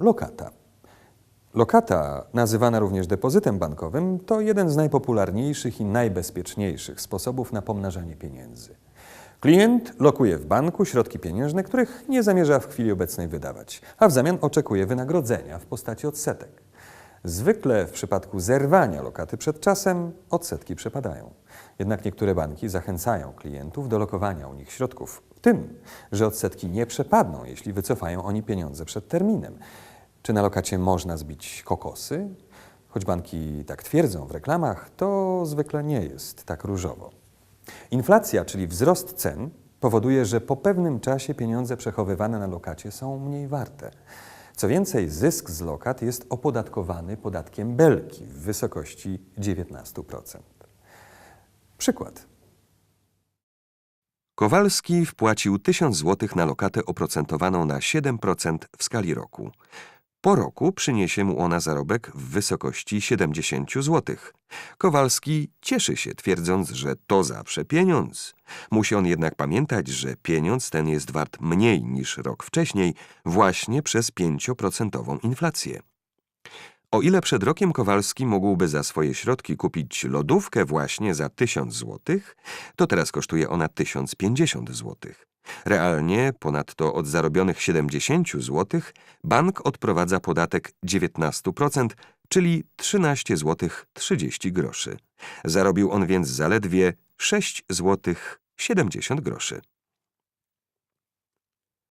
Lokata. Lokata, nazywana również depozytem bankowym, to jeden z najpopularniejszych i najbezpieczniejszych sposobów na pomnażanie pieniędzy. Klient lokuje w banku środki pieniężne, których nie zamierza w chwili obecnej wydawać, a w zamian oczekuje wynagrodzenia w postaci odsetek. Zwykle w przypadku zerwania lokaty przed czasem odsetki przepadają. Jednak niektóre banki zachęcają klientów do lokowania u nich środków, tym, że odsetki nie przepadną, jeśli wycofają oni pieniądze przed terminem. Czy na lokacie można zbić kokosy? Choć banki tak twierdzą w reklamach, to zwykle nie jest tak różowo. Inflacja, czyli wzrost cen, powoduje, że po pewnym czasie pieniądze przechowywane na lokacie są mniej warte. Co więcej, zysk z lokat jest opodatkowany podatkiem belki w wysokości 19%. Przykład. Kowalski wpłacił 1000 zł na lokatę oprocentowaną na 7% w skali roku. Po roku przyniesie mu ona zarobek w wysokości 70 zł. Kowalski cieszy się, twierdząc, że to zawsze pieniądz. Musi on jednak pamiętać, że pieniądz ten jest wart mniej niż rok wcześniej, właśnie przez 5% inflację. O ile przed rokiem Kowalski mógłby za swoje środki kupić lodówkę właśnie za 1000 zł, to teraz kosztuje ona 1050 zł. Realnie, ponadto od zarobionych 70 zł, bank odprowadza podatek 19%, czyli 13 zł 30 groszy. Zarobił on więc zaledwie 6 zł 70 groszy.